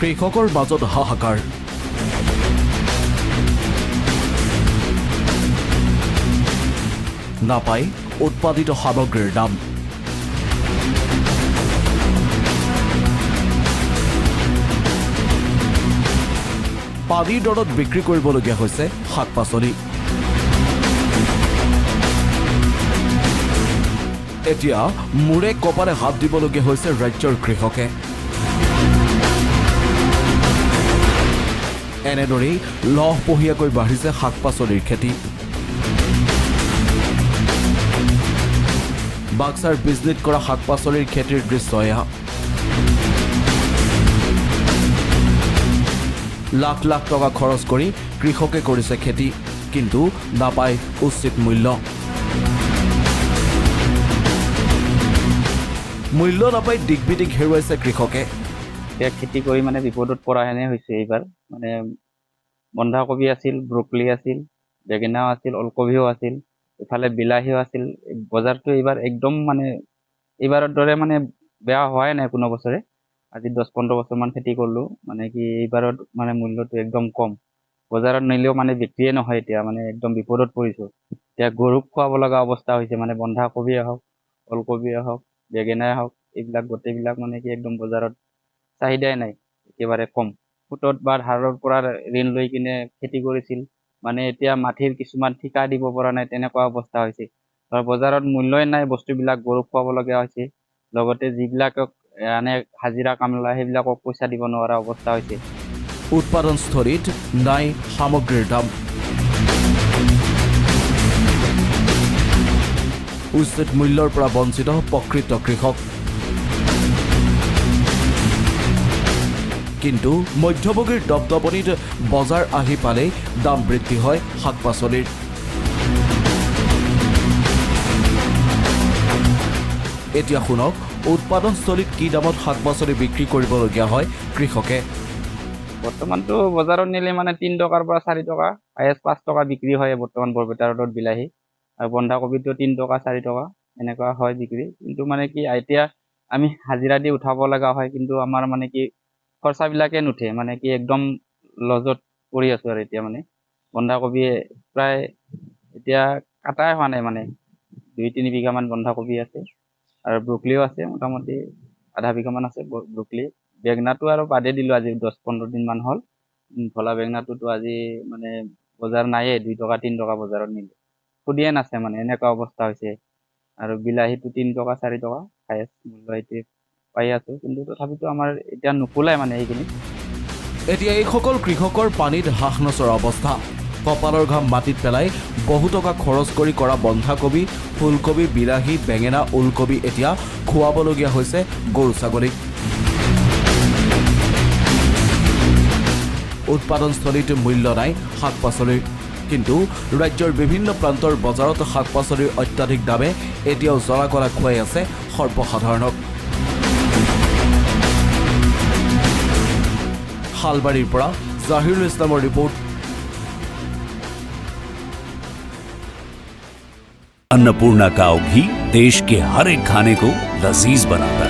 কৃষকৰ মাজত হাহাকাৰ। নাপায় উৎপাদিত সামগ্ৰীৰ দাম। পানীৰ দৰত বিক্ৰী কৰিবলগীয়া হৈছে শাক পাচলি এতিয়া মূৰে কপালে হাত দিবলগীয়া হৈছে ৰাজ্যৰ কৃষকে। এনেদৰেই লহপহীয়াকৈ বাঢ়িছে শাক পাচলিৰ খেতি। বাক্সাৰ বিজনীত কৰা শাক পাচলিৰ খেতিৰ দৃশ্য এয়া। লাখ লাখ টকা খৰচ কৰি কৃষকে কৰিছে খেতি কিন্তু নাপায় উচিত মূল্য। মূল্য নাপাই দিগবিদিক হেৰুৱাইছে কৃষকে। এতিয়া খেতি কৰি মানে বিপদত পৰা হেনে হৈছে এইবাৰ। মানে বন্ধাকবি আছিল ব্ৰকলি আছিল বেঙেনাও আছিল ওলকবিও আছিল ইফালে বিলাহীও আছিল। বজাৰটো এইবাৰ একদম মানে এইবাৰৰ দৰে মানে বেয়া হোৱাই নাই কোনো বছৰে। আজি দহ পোন্ধৰ বছৰমান খেতি কৰিলোঁ। মানে কি এইবাৰত মানে মূল্যটো একদম কম। বজাৰত নিলেও মানে বিক্ৰীয়ে নহয় এতিয়া মানে একদম বিপদত পৰিছোঁ। এতিয়া গৰুক খুৱাব লগা অৱস্থা হৈছে মানে বন্ধাকবিয়ে হওক ওলকবিয়ে হওক বেঙেনাই হওক এইবিলাক গোটেইবিলাক মানে কি একদম বজাৰত চাহিদাই নাই একেবাৰে কম। সুতত বা ধাৰৰ পৰা ঋণ লৈ কিনে খেতি কৰিছিল মানে এতিয়া মাটিৰ কিছুমান ঠিকা দিব পৰা নাই তেনেকুৱা অৱস্থা হৈছে। আৰু বজাৰত মূল্যই নাই বস্তুবিলাক গৰুক খুৱাবলগীয়া হৈছে। লগতে যিবিলাকক আনে হাজিৰা কামলা সেইবিলাকক পইচা দিব নোৱাৰা অৱস্থা হৈছে। উৎপাদনস্থলীত নাই সামগ্ৰীৰ দাম। উচিত মূল্যৰ পৰা বঞ্চিত প্ৰকৃত কৃষক। কিন্তু মধ্যভোগীৰ দপদপনিত বজাৰ আহি পালেই দাম বৃদ্ধি হয় শাক পাচলিৰ। এতিয়া শুনক উৎপাদনস্থলীত কি দামত শাক পাচলি বিক্ৰী কৰিবলগীয়া হয় কৃষকে? বৰ্তমানতো বজাৰত নিলে মানে তিনি টকাৰ পৰা চাৰি টকা হায়েষ্ট পাঁচ টকা বিক্ৰী হয় বৰ্তমান বৰপেটা ৰোডত বিলাহী। আৰু বন্ধাকবিটো তিনি টকা চাৰি টকা এনেকুৱা হয় বিক্ৰী। কিন্তু মানে কি এতিয়া আমি হাজিৰা দি উঠাব লগা হয় কিন্তু আমাৰ মানে কি খৰচাবিলাকে নুঠে মানে কি একদম লজত পৰি আছোঁ আৰু এতিয়া মানে। বন্ধাকবি প্ৰায় এতিয়া কাটাই হোৱা নাই মানে দুই তিনি বিঘামান বন্ধাকবি আছে আৰু ব্ৰকলিও আছে মোটামুটি আধা বিঘামান আছে ব্ৰকলি। বেঙেনাটো আৰু বাদেই দিলোঁ আজি দহ পোন্ধৰ দিনমান হ'ল। ভলা বেঙেনাটোতো আজি মানে বজাৰ নায়েই দুই টকা তিনি টকা বজাৰত নিলে। সুধিয়ে নাছে মানে এনেকুৱা অৱস্থা হৈছে। আৰু বিলাহীটো তিনি টকা চাৰি টকা হায়েষ্ট মূল্য এতিয়া পাই আছোঁ। কিন্তু তথাপিতো আমাৰ এতিয়া নোকোলাই মানে সেইখিনি এতিয়া এইসকল কৃষকৰ পানীত হাঁহ নচৰা অৱস্থা। কপালৰ ঘাম মাটিত পেলাই বহু টকা খৰচ কৰি কৰা বন্ধাকবি, ফুলকবি, বিলাহী, বেঙেনা, ওলকবি এতিয়া খুৱাবলগীয়া হৈছে গৰু ছাগলীক। উৎপাদনস্থলীত মূল্য নাই শাক পাচলিৰ কিন্তু ৰাজ্যৰ বিভিন্ন প্ৰান্তৰ বজাৰত শাক পাচলিৰ অত্যাধিক দামে এতিয়াও জৰা কলা খুৱাই আছে সৰ্বসাধাৰণক। শালবাৰীৰ পৰা জাহিৰুল ইছলামৰ ৰিপৰ্ট अन्नपूर्णा काव घी देश के हर एक खाने को लजीज बनाता है